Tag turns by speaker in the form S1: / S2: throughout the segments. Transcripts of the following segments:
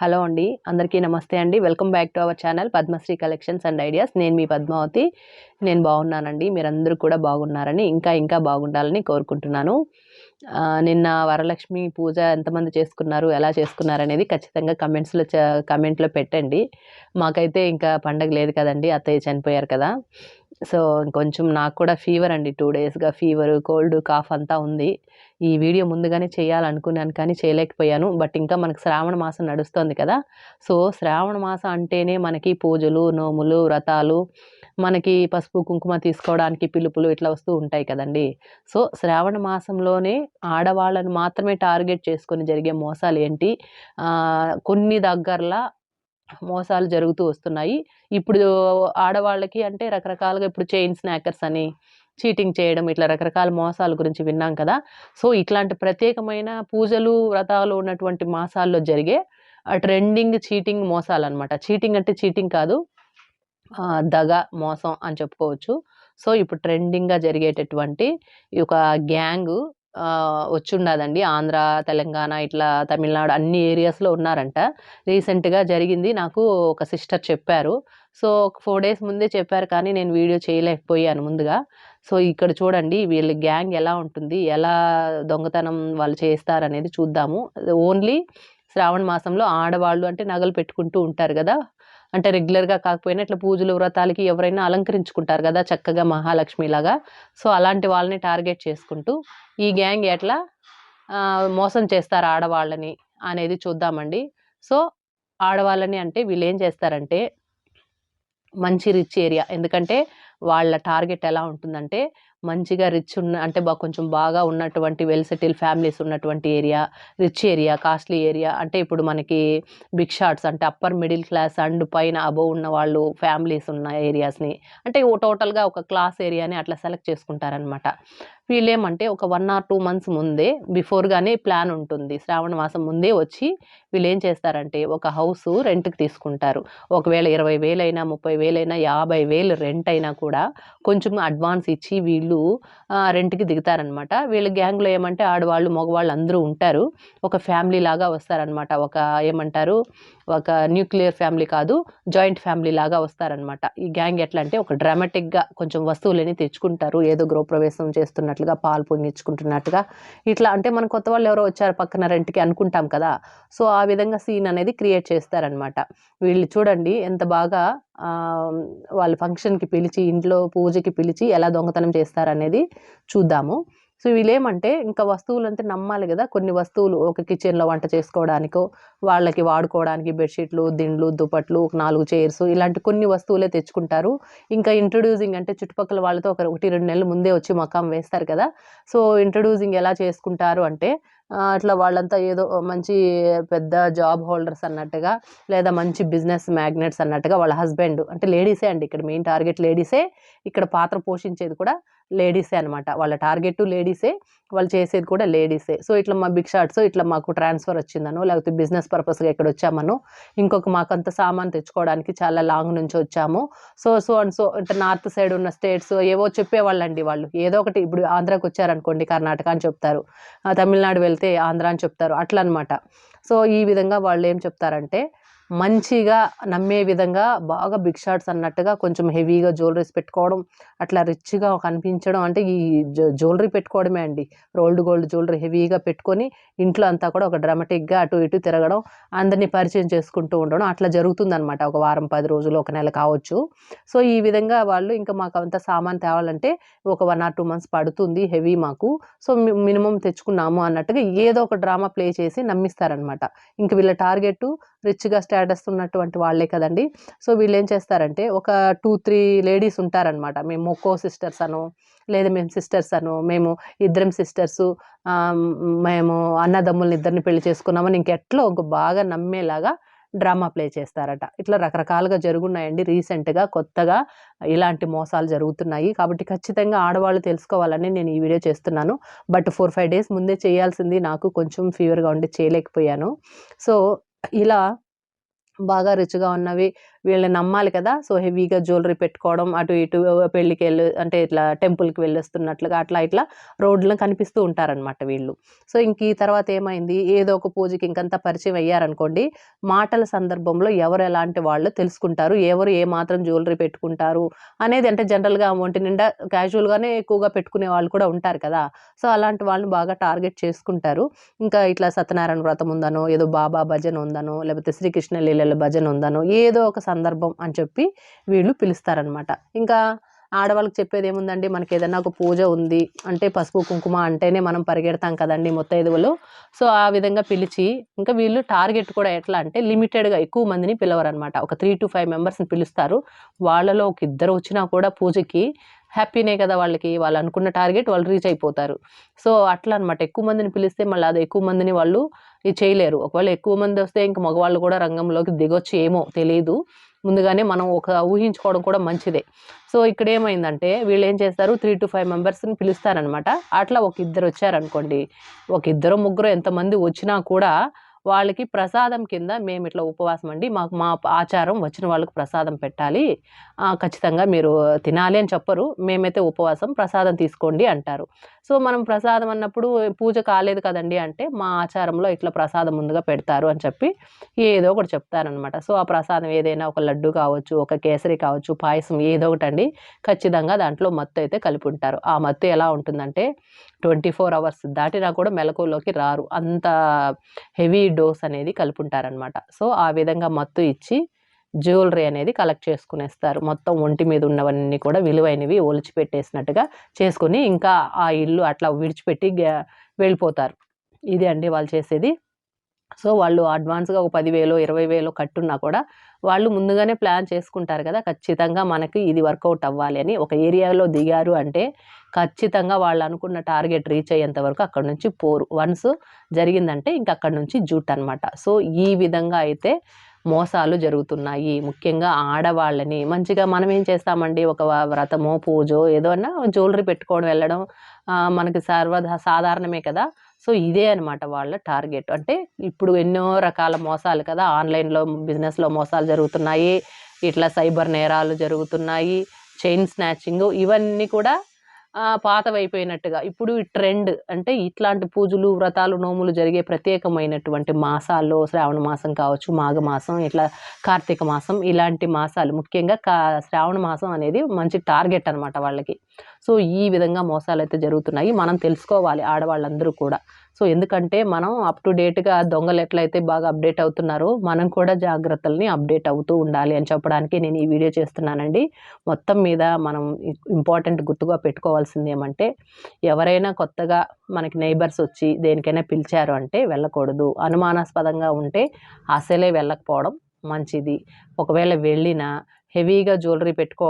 S1: Hello అండి అందరికీ నమస్తే అండి. Welcome back to our channel Padmasri collections and ideas. నేను మీ పద్మావతి. నేను బాగున్నానండి. మీరందరూ కూడా బాగున్నారని ఇంకా ఇంకా బాగుండాలని కోరుకుంటున్నాను. నిన్న వరలక్ష్మి పూజ ఎంతమంది చేసుకున్నారు ఎలా చేసుకున్నారు అనేది ఖచ్చితంగా కమెంట్స్లో కమెంట్లో పెట్టండి. మాకైతే ఇంకా పండగ లేదు కదండి అత్తయ్య చనిపోయారు కదా. సో కొంచెం నాకు కూడా ఫీవర్ అండి టూ డేస్గా. ఫీవర్ కోల్డ్ కాఫ్ అంతా ఉంది. ఈ వీడియో ముందుగానే చేయాలనుకున్నాను కానీ చేయలేకపోయాను. బట్ ఇంకా మనకు శ్రావణ మాసం నడుస్తుంది కదా! సో శ్రావణ మాసం అంటేనే మనకి పూజలు నోములు వ్రతాలు మనకి పసుపు కుంకుమ తీసుకోవడానికి పిలుపులు ఇట్లా వస్తూ ఉంటాయి కదండి! సో శ్రావణ మాసంలోనే ఆడవాళ్ళను మాత్రమే టార్గెట్ చేసుకొని జరిగే మోసాలు ఏంటి? కొన్ని దగ్గరలా మోసాలు జరుగుతూ వస్తున్నాయి. ఇప్పుడు ఆడవాళ్ళకి అంటే రకరకాలుగా ఇప్పుడు చైన్ స్నాకర్స్ అని చీటింగ్ చేయడం ఇట్లా రకరకాల మోసాల గురించి విన్నాం కదా. సో ఇట్లాంటి ప్రత్యేకమైన పూజలు వ్రతాలు ఉన్నటువంటి మాసాల్లో జరిగే ట్రెండింగ్ చీటింగ్ మోసాలు అనమాట చీటింగ్ అంటే చీటింగ్ కాదు దగ మోసం అని చెప్పుకోవచ్చు. సో ఇప్పుడు ట్రెండింగ్గా జరిగేటటువంటి ఈ ఒక గ్యాంగ్ వచ్చుండదండి. ఆంధ్ర తెలంగాణ ఇట్లా తమిళనాడు అన్ని ఏరియాస్లో ఉన్నారంట. రీసెంట్గా జరిగింది. నాకు ఒక సిస్టర్ చెప్పారు. సో ఒక ఫోర్ డేస్ ముందే చెప్పారు కానీ నేను వీడియో చేయలేకపోయాను ముందుగా. సో ఇక్కడ చూడండి వీళ్ళ గ్యాంగ్ ఎలా ఉంటుంది ఎలా దొంగతనం వాళ్ళు చేస్తారనేది చూద్దాము. ఓన్లీ శ్రావణ మాసంలో ఆడవాళ్ళు అంటే నగలు పెట్టుకుంటూ ఉంటారు కదా. అంటే రెగ్యులర్గా కాకపోయినా ఇట్లా పూజలు వ్రతాలకి ఎవరైనా అలంకరించుకుంటారు కదా చక్కగా మహాలక్ష్మిలాగా. సో అలాంటి వాళ్ళని టార్గెట్ చేసుకుంటూ ఈ గ్యాంగ్ ఎట్లా మోసం చేస్తారు ఆడవాళ్ళని అనేది చూద్దామండి. సో ఆడవాళ్ళని అంటే వీళ్ళు ఏం చేస్తారంటే మంచి రిచ్ ఏరియా. ఎందుకంటే వాళ్ళ టార్గెట్ ఎలా ఉంటుందంటే మంచిగా రిచ్ ఉన్న అంటే బా కొంచెం బాగా ఉన్నటువంటి వెల్ సెటిల్ ఫ్యామిలీస్ ఉన్నటువంటి area rich area costly area అంటే ఇప్పుడు మనకి బిగ్ షాట్స్ అంటే అప్పర్ మిడిల్ క్లాస్ అండ్ పైన అబోవ్ ఉన్న వాళ్ళు ఫ్యామిలీస్ ఉన్న ఏరియాస్ని అంటే టోటల్గా ఒక క్లాస్ ఏరియాని అట్లా సెలెక్ట్ చేసుకుంటారనమాట వీళ్ళేమంటే ఒక వన్ ఆర్ టూ మంత్స్ ముందే బిఫోర్గానే ప్లాన్ ఉంటుంది. శ్రావణ మాసం ముందే వచ్చి వీళ్ళు ఏం చేస్తారంటే ఒక హౌస్ రెంట్కి తీసుకుంటారు. ఒకవేళ ఇరవై వేలైనా ముప్పై వేలైనా యాభై వేలు రెంట్ అయినా కూడా కొంచెం అడ్వాన్స్ ఇచ్చి వీళ్ళు రెంట్కి దిగుతారనమాట వీళ్ళ గ్యాంగ్లో ఏమంటే ఆడవాళ్ళు మగవాళ్ళు అందరూ ఉంటారు. ఒక ఫ్యామిలీ లాగా వస్తారనమాట ఒక ఏమంటారు ఒక న్యూక్లియర్ ఫ్యామిలీ కాదు జాయింట్ ఫ్యామిలీ లాగా వస్తారనమాట ఈ గ్యాంగ్ ఎట్లా అంటే ఒక డ్రామాటిక్గా కొంచెం వస్తువులని తెచ్చుకుంటారు. ఏదో గృహప్రవేశం చేస్తున్నట్లుగా పాలు పొంగించుకుంటున్నట్టుగా. ఇట్లా అంటే మన కొత్త వాళ్ళు ఎవరో వచ్చారు పక్కన రెంట్కి అనుకుంటాం కదా. సో ఆ విధంగా సీన్ అనేది క్రియేట్ చేస్తారనమాట వీళ్ళు చూడండి ఎంత బాగా వాళ్ళు వాళ్ళ ఫంక్షన్కి పిలిచి ఇంట్లో పూజకి పిలిచి ఎలా దొంగతనం చేస్తారనేది చూద్దాము. సో వీళ్ళేమంటే ఇంకా వస్తువులు అంటే నమ్మాలి కదా. కొన్ని వస్తువులు ఒక కిచెన్లో వంట చేసుకోవడానికో వాళ్ళకి వాడుకోవడానికి బెడ్షీట్లు దిండ్లు దుప్పట్లు ఒక నాలుగు చైర్స్ ఇలాంటి కొన్ని వస్తువులే తెచ్చుకుంటారు. ఇంకా ఇంట్రడ్యూసింగ్ అంటే చుట్టుపక్కల వాళ్ళతో ఒక ఒకటి రెండు నెలలు ముందే వచ్చి మకాం వేస్తారు కదా. సో ఇంట్రడ్యూసింగ్ ఎలా చేసుకుంటారు అంటే అట్లా వాళ్ళంతా ఏదో మంచి పెద్ద జాబ్ హోల్డర్స్ అన్నట్టుగా లేదా మంచి బిజినెస్ మ్యాగ్నెట్స్ అన్నట్టుగా వాళ్ళ హస్బెండ్ అంటే లేడీసే అండి ఇక్కడ మెయిన్ టార్గెట్ లేడీసే ఇక్కడ పాత్ర పోషించేది కూడా లేడీసే అనమాట వాళ్ళ టార్గెట్ లేడీసే వాళ్ళు చేసేది కూడా లేడీసే. సో ఇట్లా మా బిగ్ షాట్స్ ఇట్లా మాకు ట్రాన్స్ఫర్ వచ్చిందనో లేకపోతే బిజినెస్ పర్పస్గా ఇక్కడ వచ్చామను ఇంకొక మాకంత సామాన్ తెచ్చుకోవడానికి చాలా లాంగ్ నుంచి వచ్చాము. సో సో అండ్ సో అంటే నార్త్ సైడ్ ఉన్న స్టేట్స్ ఏవో చెప్పేవాళ్ళండి వాళ్ళు. ఏదో ఒకటి ఇప్పుడు ఆంధ్రాకి వచ్చారనుకోండి కర్ణాటక అని చెప్తారు. తమిళనాడు తమిళనాడు వెళ్తే ఆంధ్ర అని చెప్తారు. అట్లా అనమాట సో ఈ విధంగా వాళ్ళు ఏం చెప్తారంటే మంచిగా నమ్మే విధంగా బాగా బిగ్ షాట్స్ అన్నట్టుగా కొంచెం హెవీగా జ్యువెలరీస్ పెట్టుకోవడం అట్లా రిచ్గా కనిపించడం అంటే ఈ జ్యువెలరీ పెట్టుకోవడమే అండి. రోల్డ్ గోల్డ్ జ్యువెలరీ హెవీగా పెట్టుకొని ఇంట్లో అంతా కూడా ఒక డ్రామాటిక్గా అటు ఇటు తిరగడం అందరినీ పరిచయం చేసుకుంటూ ఉండడం అట్లా జరుగుతుందనమాట ఒక వారం పది రోజులు ఒక నెల కావచ్చు. సో ఈ విధంగా వాళ్ళు ఇంకా మాకు అంత సామాన్ తేవాలంటే ఒక వన్ ఆర్ టూ మంత్స్ పడుతుంది హెవీ మాకు. సో మినిమం తెచ్చుకున్నాము అన్నట్టుగా ఏదో ఒక డ్రామా ప్లే చేసి నమ్మిస్తారనమాట ఇంక వీళ్ళ టార్గెట్ రిచ్గా స్టేటస్ ఉన్నటువంటి వాళ్ళే కదండి. సో వీళ్ళు ఏం చేస్తారంటే ఒక టూ త్రీ లేడీస్ ఉంటారనమాట మేము మొక్కో సిస్టర్స్ అను లేదా మేము సిస్టర్స్ అను మేము ఇద్దరం సిస్టర్స్ మేము అన్నదమ్ముల్ని ఇద్దరిని పెళ్ళి చేసుకున్నామని ఇంకెట్లో ఒక బాగా నమ్మేలాగా డ్రామా ప్లే చేస్తారట. ఇట్లా రకరకాలుగా జరుగున్నాయండి రీసెంట్గా కొత్తగా ఇలాంటి మోసాలు జరుగుతున్నాయి. కాబట్టి ఖచ్చితంగా ఆడవాళ్ళు తెలుసుకోవాలని నేను ఈ వీడియో చేస్తున్నాను. బట్ ఫోర్ ఫైవ్ డేస్ ముందే చేయాల్సింది నాకు కొంచెం ఫీవర్గా ఉండి చేయలేకపోయాను. సో ఇలా బాగా రిచ్‌గా ఉన్నవి వీళ్ళని నమ్మాలి కదా! సో, హెవీగా జ్యువెలరీ పెట్టుకోవడం, అటు ఇటు పెళ్ళికెళ్ళి అంటే ఇట్లా టెంపుల్‌కి వెళ్ళొస్తున్నట్లుగా అట్లా ఇట్లా రోడ్లను కనిపిస్తూ ఉంటారనమాట వీళ్ళు. సో, ఇంక ఈ తర్వాత ఏమైంది ఏదో ఒక పూజకి ఇంకంత పరిచయం అయ్యారనుకోండి, మాటల సందర్భంలో ఎవరు ఎలాంటి వాళ్ళు తెలుసుకుంటారు. ఎవరు ఏ మాత్రం జ్యువెలరీ పెట్టుకుంటారు అనేది అంటే జనరల్‌గా ఒంటి నిండా క్యాజువల్‌గానే ఎక్కువగా పెట్టుకునే వాళ్ళు కూడా ఉంటారు కదా! సో, అలాంటి వాళ్ళని బాగా టార్గెట్ చేసుకుంటారు. ఇంకా ఇట్లా సత్యనారాయణ వ్రతం ఉందనో, ఏదో బాబా భజన ఉందనో, లేకపోతే శ్రీకృష్ణ లీలల భజన ఉందనో ఏదో ఒక సందర్భం అని చెప్పి వీళ్ళు పిలుస్తారనమాట. ఇంకా ఆడవాళ్ళకి చెప్పేది ఏముందండి మనకి ఏదైనా ఒక పూజ ఉంది అంటే పసుపు, కుంకుమ అంటేనే మనం పరిగెడతాం కదండీ ముత్తైదువలు. సో, ఆ విధంగా పిలిచి ఇంకా వీళ్ళు టార్గెట్ కూడా ఎట్లా అంటే లిమిటెడ్‌గా ఎక్కువ మందిని పిలవరనమాట. ఒక 3-5 మెంబర్స్‌ని పిలుస్తారు. వాళ్ళలో ఒక ఇద్దరు వచ్చినా కూడా పూజకి హ్యాపీనే కదా వాళ్ళకి. వాళ్ళు అనుకున్న టార్గెట్ వాళ్ళు రీచ్ అయిపోతారు. సో, అట్లా అనమాట. ఎక్కువ మందిని పిలిస్తే మళ్ళీ అది ఎక్కువ మందిని వాళ్ళు ఇది చేయలేరు. ఒకవేళ ఎక్కువ మంది వస్తే ఇంక మగవాళ్ళు కూడా రంగంలోకి దిగొచ్చు ఏమో తెలియదు ముందుగానే మనం ఒక ఊహించుకోవడం కూడా మంచిదే. సో, ఇక్కడ ఏమైందంటే వీళ్ళు వీళ్ళేం చేస్తారు 3-5 మెంబర్స్‌ని పిలుస్తారనమాట. అట్లా ఒక ఇద్దరు వచ్చారనుకోండి ఒక ఇద్దరు ముగ్గురు ఎంతమంది వచ్చినా కూడా వాళ్ళకి ప్రసాదం కింద మేము ఇట్లా ఉపవాసం అండి. మాకు మా ఆచారం వచ్చిన వాళ్ళకి ప్రసాదం పెట్టాలి. ఖచ్చితంగా మీరు తినాలి అని చెప్పరు. మేమైతే ఉపవాసం ప్రసాదం తీసుకోండి అంటారు. సో, మనం ప్రసాదం అన్నప్పుడు పూజ కాలేదు కదండీ అంటే, మా ఆచారంలో ఇట్లా ప్రసాదం ముందుగా పెడతారు అని చెప్పి ఏదో ఒకటి చెప్తారనమాట. సో, ఆ ప్రసాదం ఏదైనా ఒక లడ్డు కావచ్చు, ఒక కేసరి కావచ్చు, పాయసం ఏదో ఒకటండి. ఖచ్చితంగా దాంట్లో మత్తు అయితే కలిపి ఉంటారు. ఆ మత్తు ఎలా ఉంటుందంటే 24 అవర్స్ దాటినా కూడా మెలకువలోకి రారు. అంత హెవీ డోస్ అనేది కలుపుంటారనమాట సో, ఆ విధంగా మత్తు ఇచ్చి జ్యువెలరీ అనేది కలెక్ట్ చేసుకునేస్తారు. మొత్తం ఒంటి మీద ఉన్నవన్నీ కూడా విలువైనవి ఒలిచిపెట్టేసినట్టుగా చేసుకొని ఇంకా ఆ ఇల్లు అట్లా విడిచిపెట్టి వెళ్ళిపోతారు. ఇది అండి వాళ్ళు చేసేది. సో, వాళ్ళు అడ్వాన్స్‌గా ఒక పదివేలు ఇరవై వేలు కట్టున్నా కూడా వాళ్ళు ముందుగానే ప్లాన్ చేసుకుంటారు కదా! ఖచ్చితంగా మనకి ఇది వర్కౌట్ అవ్వాలి అని. ఒక ఏరియాలో దిగారు అంటే ఖచ్చితంగా వాళ్ళు అనుకున్న టార్గెట్ రీచ్ అయ్యేంత వరకు అక్కడి నుంచి పోరు. వన్స్ జరిగిందంటే ఇంక అక్కడి నుంచి జూట్ అనమాట సో, ఈ విధంగా అయితే మోసాలు జరుగుతున్నాయి. ముఖ్యంగా ఆడవాళ్ళని మంచిగా మనం ఏం చేస్తామండి ఒక వ్రతమో, పూజో ఏదోన్నా జ్యువెలరీ పెట్టుకొని వెళ్ళడం మనకి సర్వ సాధారణమే కదా! సో, ఇదే అనమాట వాళ్ళ టార్గెట్. అంటే ఇప్పుడు ఎన్నో రకాల మోసాలు కదా! ఆన్‌లైన్‌లో బిజినెస్‌లో మోసాలు జరుగుతున్నాయి. ఇట్లా సైబర్ నేరాలు జరుగుతున్నాయి. చైన్ స్నాచింగు ఇవన్నీ కూడా పాతవైపోయినట్టుగా ఇప్పుడు ఈ ట్రెండ్ అంటే ఇట్లాంటి పూజలు, వ్రతాలు, నోములు జరిగే ప్రత్యేకమైనటువంటి మాసాల్లో శ్రావణ మాసం కావచ్చు, మాఘమాసం, ఇట్లా కార్తీక మాసం ఇలాంటి మాసాలు ముఖ్యంగా కా శ్రావణ మాసం అనేది మంచి టార్గెట్ అనమాట వాళ్ళకి. సో, ఈ విధంగా మోసాలు అయితే జరుగుతున్నాయి. మనం తెలుసుకోవాలి ఆడవాళ్ళందరూ కూడా. సో, ఎందుకంటే మనం అప్ టు డేట్‌గా దొంగలు ఎట్లయితే బాగా అప్‌డేట్ అవుతున్నారో, మనం కూడా జాగ్రత్తల్ని అప్‌డేట్ అవుతూ ఉండాలి అని చెప్పడానికి నేను ఈ వీడియో చేస్తున్నానండి. మొత్తం మీద మనం ఇంపార్టెంట్ గుర్తుగా పెట్టుకోవాల్సింది ఏమంటే, ఎవరైనా కొత్తగా మనకి నైబర్స్ వచ్చి దేనికైనా పిలిచారు అంటే వెళ్ళకూడదు. అనుమానాస్పదంగా ఉంటే అసలే వెళ్ళకపోవడం మంచిది. ఒకవేళ వెళ్ళినా హెవీగా జ్యువెలరీ పెట్టుకో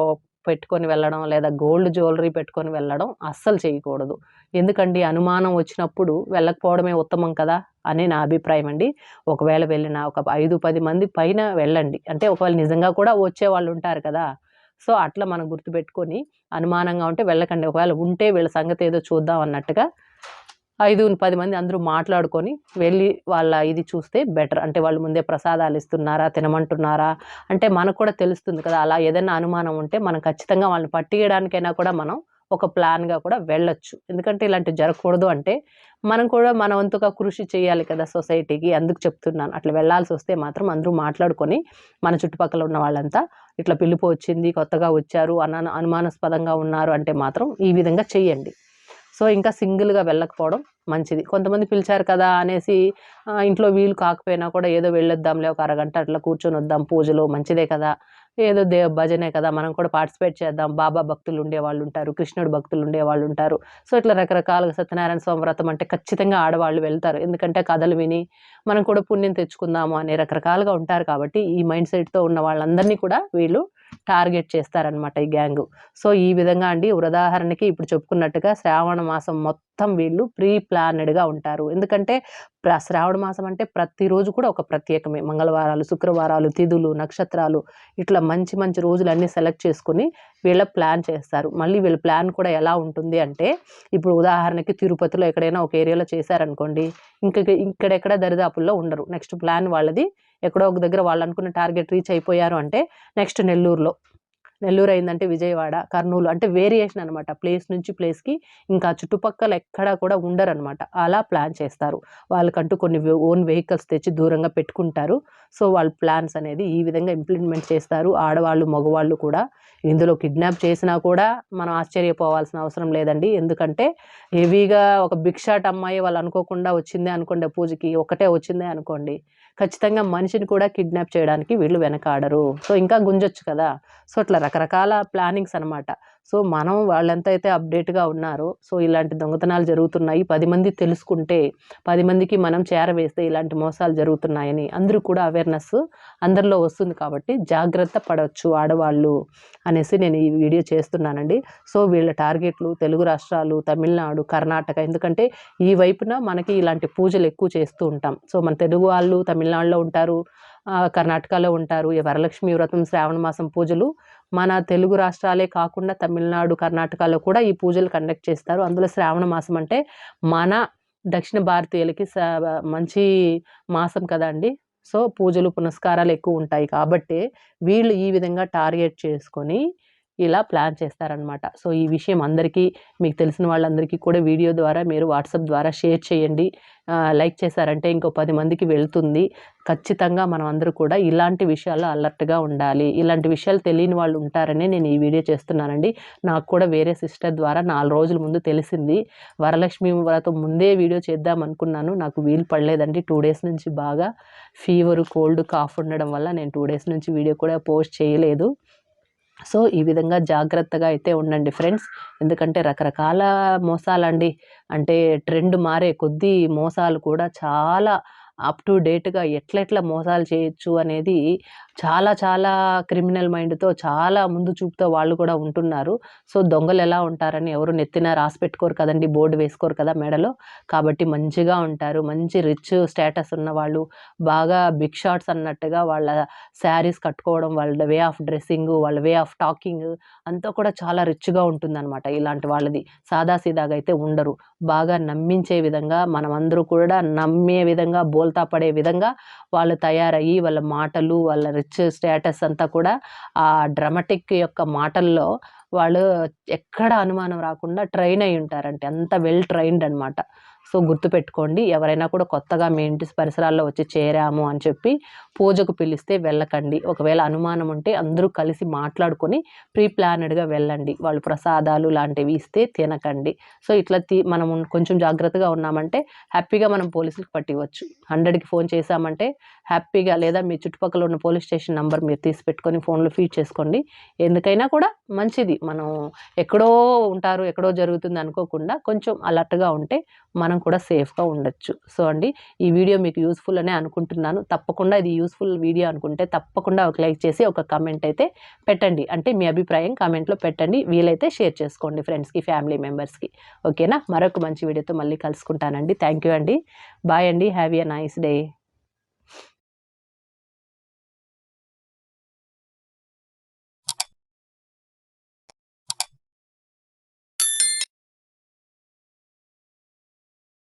S1: పెట్టుకొని వెళ్ళడం లేదా గోల్డ్ జ్యువెలరీ పెట్టుకొని వెళ్ళడం అస్సలు చేయకూడదు. ఎందుకండి అనుమానం వచ్చినప్పుడు వెళ్ళకపోవడమే ఉత్తమం కదా! అని నా అభిప్రాయం అండి. ఒకవేళ వెళ్ళిన ఒక 5, 10 మంది పైన వెళ్ళండి. అంటే ఒకవేళ నిజంగా కూడా వచ్చే వాళ్ళు ఉంటారు కదా! సో, అట్లా మనం గుర్తుపెట్టుకొని అనుమానంగా ఉంటే వెళ్ళకండి. ఒకవేళ ఉంటే వీళ్ళ సంగతి ఏదో చూద్దాం అన్నట్టుగా 5, 10 మంది అందరూ మాట్లాడుకొని వెళ్ళి వాళ్ళ ఇది చూస్తే బెటర్. అంటే వాళ్ళు ముందే ప్రసాదాలు ఇస్తున్నారా? తినమంటున్నారా? అంటే మనకు కూడా తెలుస్తుంది కదా! అలా ఏదైనా అనుమానం ఉంటే మనం ఖచ్చితంగా వాళ్ళని పట్టియడానికైనా కూడా మనం ఒక ప్లాన్‌గా కూడా వెళ్ళొచ్చు. ఎందుకంటే ఇలాంటివి జరగకూడదు అంటే మనం కూడా మన వంతుగా కృషి చేయాలి కదా సొసైటీకి. అందుకు చెప్తున్నాను. అట్లా వెళ్ళాల్సి వస్తే మాత్రం అందరూ మాట్లాడుకొని మన చుట్టుపక్కల ఉన్న వాళ్ళంతా ఇట్లా పిలుపు వచ్చింది, కొత్తగా వచ్చారు, అన అనుమానాస్పదంగా ఉన్నారు అంటే మాత్రం ఈ విధంగా చెయ్యండి. సో, ఇంకా సింగిల్‌గా వెళ్ళకపోవడం మంచిది. కొంతమంది పిలిచారు కదా అనేసి ఇంట్లో వీలు కాకపోయినా కూడా ఏదో వెళ్ళొద్దాంలే ఒక అరగంట అట్లా కూర్చొని వద్దాం పూజలు మంచిదే కదా! ఏదో దేవ భజనే కదా! మనం కూడా పార్టిసిపేట్ చేద్దాం. బాబా భక్తులు ఉండేవాళ్ళుంటారు. కృష్ణుడు భక్తులు ఉండేవాళ్ళుంటారు. సో, ఇట్లా రకరకాలుగా సత్యనారాయణ స్వామి వ్రతం అంటే ఖచ్చితంగా ఆడవాళ్ళు వెళ్తారు. ఎందుకంటే కథలు విని మనం కూడా పుణ్యం తెచ్చుకుందాము అని రకరకాలుగా ఉంటారు కాబట్టి ఈ మైండ్ సెట్‌తో ఉన్న వాళ్ళందరినీ కూడా వీళ్ళు టార్గెట్ చేస్తారనమాట ఈ గ్యాంగు. సో, ఈ విధంగా అండి ఉదాహరణకి ఇప్పుడు చెప్పుకున్నట్టుగా శ్రావణ మాసం మొత్తం వీళ్ళు ప్రీ ప్లానెడ్‌గా ఉంటారు. ఎందుకంటే శ్రావణ మాసం అంటే ప్రతిరోజు కూడా ఒక ప్రత్యేకమే. మంగళవారాలు, శుక్రవారాలు, తిథులు, నక్షత్రాలు ఇట్లా మంచి మంచి రోజులు అన్నీ సెలెక్ట్ చేసుకొని వీళ్ళ ప్లాన్ చేస్తారు. మళ్ళీ వీళ్ళ ప్లాన్ కూడా ఎలా ఉంటుంది అంటే ఇప్పుడు ఉదాహరణకి తిరుపతిలో ఎక్కడైనా ఒక ఏరియాలో చేశారనుకోండి. ఇంక ఇక్కడెక్కడ దరిదాపుల్లో ఉండరు నెక్స్ట్ ప్లాన్ వాళ్ళది ఎక్కడో ఒక దగ్గర వాళ్ళు అనుకున్న టార్గెట్ రీచ్ అయిపోయారు అంటే నెక్స్ట్ నెల్లూరులో. నెల్లూరు అయిందంటే విజయవాడ కర్నూలు అంటే వేరియేషన్ అనమాట ప్లేస్ నుంచి ప్లేస్కి ఇంకా చుట్టుపక్కల ఎక్కడా కూడా ఉండరనమాట అలా ప్లాన్ చేస్తారు. వాళ్ళకంటూ కొన్ని ఓన్ వెహికల్స్ తెచ్చి దూరంగా పెట్టుకుంటారు. సో వాళ్ళ ప్లాన్స్ అనేది ఈ విధంగా ఇంప్లిమెంట్ చేస్తారు. ఆడవాళ్ళు మగవాళ్ళు కూడా. ఇందులో కిడ్నాప్ చేసినా కూడా మనం ఆశ్చర్యపోవాల్సిన అవసరం లేదండి. ఎందుకంటే హెవీగా ఒక బిగ్ షాట్ అమ్మాయి వాళ్ళు అనుకోకుండా వచ్చిందే అనుకోండి పూజకి. ఒకటే వచ్చిందే అనుకోండి. ఖచ్చితంగా మనిషిని కూడా కిడ్నాప్ చేయడానికి వీళ్ళు వెనకాడరు. సో ఇంకా గుంజొచ్చు కదా. సో అట్లా రకరకాల ప్లానింగ్స్ అనమాట సో మనం వాళ్ళెంత అయితే అప్డేట్గా ఉన్నారో. సో ఇలాంటి దొంగతనాలు జరుగుతున్నాయి. పది మంది తెలుసుకుంటే పది మందికి మనం చేరవేస్తే ఇలాంటి మోసాలు జరుగుతున్నాయని అందరూ కూడా అవేర్నెస్ అందరిలో వస్తుంది కాబట్టి జాగ్రత్త పడవచ్చు ఆడవాళ్ళు అనేసి నేను ఈ వీడియో చేస్తున్నానండి. సో వీళ్ళ టార్గెట్లు తెలుగు రాష్ట్రాలు తమిళనాడు కర్ణాటక ఎందుకంటే ఈ వైపున మనకి ఇలాంటి పూజలు ఎక్కువ చేస్తూ ఉంటాం. సో మన తెలుగు వాళ్ళు తమిళనాడులో ఉంటారు కర్ణాటకలో ఉంటారు ఈ వరలక్ష్మి వ్రతం శ్రావణ మాసం పూజలు మన తెలుగు రాష్ట్రాలే కాకుండా తమిళనాడు కర్ణాటకలో కూడా ఈ పూజలు కండక్ట్ చేస్తారు. అందులో శ్రావణ మాసం అంటే మన దక్షిణ భారతీయులకి మంచి మాసం కదండి సో పూజలు పునస్కారాలు ఎక్కువ ఉంటాయి కాబట్టి వీళ్ళు ఈ విధంగా టార్గెట్ చేసుకొని ఇలా ప్లాన్ చేస్తారనమాట సో ఈ విషయం అందరికీ మీకు తెలిసిన వాళ్ళందరికీ కూడా వీడియో ద్వారా మీరు వాట్సాప్ ద్వారా షేర్ చేయండి. లైక్ చేశారంటే ఇంకో పది మందికి వెళ్తుంది. ఖచ్చితంగా మనం అందరూ కూడా ఇలాంటి విషయాల్లో అలర్ట్గా ఉండాలి. ఇలాంటి విషయాలు తెలియని వాళ్ళు ఉంటారని నేను ఈ వీడియో చేస్తున్నానండి. నాకు కూడా వేరే సిస్టర్ ద్వారా నాలుగు రోజుల ముందు తెలిసింది. వరలక్ష్మి వ్రతం ముందే వీడియో చేద్దాం అనుకున్నాను. నాకు వీలు పడలేదండి. టూ డేస్ నుంచి బాగా ఫీవర్ కోల్డ్ కాఫ్ ఉండడం వల్ల నేను టూ డేస్ నుంచి వీడియో కూడా పోస్ట్ చేయలేదు. సో ఈ విధంగా జాగ్రత్తగా అయితే ఉండండి ఫ్రెండ్స్. ఎందుకంటే రకరకాల మోసాలండి. అంటే ట్రెండ్ మారే కొద్దీ మోసాలు కూడా చాలా అప్ టు డేట్గా ఎట్లెట్లా మోసాలు చేయొచ్చు అనేది చాలా చాలా క్రిమినల్ మైండ్తో చాలా ముందు చూపుతో వాళ్ళు కూడా ఉంటున్నారు. సో దొంగలు ఎలా ఉంటారని ఎవరు నెత్తిన రాసి పెట్టుకోరు కదండి బోర్డు వేసుకోరు కదా మెడలో. కాబట్టి మంచిగా ఉంటారు. మంచి రిచ్ స్టేటస్ ఉన్న వాళ్ళు బాగా బిగ్ షాట్స్ అన్నట్టుగా వాళ్ళ శారీస్ కట్టుకోవడం వాళ్ళ వే ఆఫ్ డ్రెస్సింగ్ వాళ్ళ వే ఆఫ్ టాకింగ్ అంతా కూడా చాలా రిచ్గా ఉంటుందన్నమాట ఇలాంటి వాళ్ళది. సాదాసీదాగా అయితే ఉండరు. బాగా నమ్మించే విధంగా మనమందరూ కూడా నమ్మే విధంగా బోల్ బోల్తా పడే విధంగా వాళ్ళు తయారయ్యి వాళ్ళ మాటలు వాళ్ళ రిచ్ స్టేటస్ అంతా కూడా ఆ డ్రమటిక్ యొక్క మాటల్లో వాళ్ళు ఎక్కడ అనుమానం రాకుండా ట్రైన్ అయి ఉంటారంటే అంత వెల్ ట్రైన్డ్ అనమాట సో గుర్తుపెట్టుకోండి ఎవరైనా కూడా కొత్తగా మీ ఇంటి పరిసరాల్లో వచ్చి చేరాము అని చెప్పి పూజకు పిలిస్తే వెళ్ళకండి. ఒకవేళ అనుమానం ఉంటే అందరూ కలిసి మాట్లాడుకొని ప్రీ ప్లానెడ్గా వెళ్ళండి. వాళ్ళు ప్రసాదాలు లాంటివి ఇస్తే తినకండి. సో ఇట్లా మనం కొంచెం జాగ్రత్తగా ఉన్నామంటే హ్యాపీగా మనం పోలీసులకు పట్టివచ్చు హండ్రెడ్కి ఫోన్ చేశామంటే హ్యాపీగా లేదా మీ చుట్టుపక్కల ఉన్న పోలీస్ స్టేషన్ నెంబర్ మీరు తీసి పెట్టుకొని ఫోన్లో ఫీడ్ చేసుకోండి. ఎందుకైనా కూడా మంచిది. మనం ఎక్కడో ఉంటారు ఎక్కడో జరుగుతుంది అనుకోకుండా కొంచెం అలర్ట్గా ఉంటే మన మనం కూడా సేఫ్గా ఉండొచ్చు. సో అండి ఈ వీడియో మీకు యూస్ఫుల్ అనే అనుకుంటున్నాను. తప్పకుండా ఇది యూస్ఫుల్ వీడియో అనుకుంటే తప్పకుండా ఒక లైక్ చేసి ఒక కమెంట్ అయితే పెట్టండి. అంటే మీ అభిప్రాయం కామెంట్లో పెట్టండి. వీలైతే షేర్ చేసుకోండి ఫ్రెండ్స్కి ఫ్యామిలీ మెంబర్స్కి. ఓకేనా? మరొక మంచి వీడియోతో మళ్ళీ కలుసుకుంటానండి. థ్యాంక్ యూ అండి. బాయ్ అండి. Have a nice day.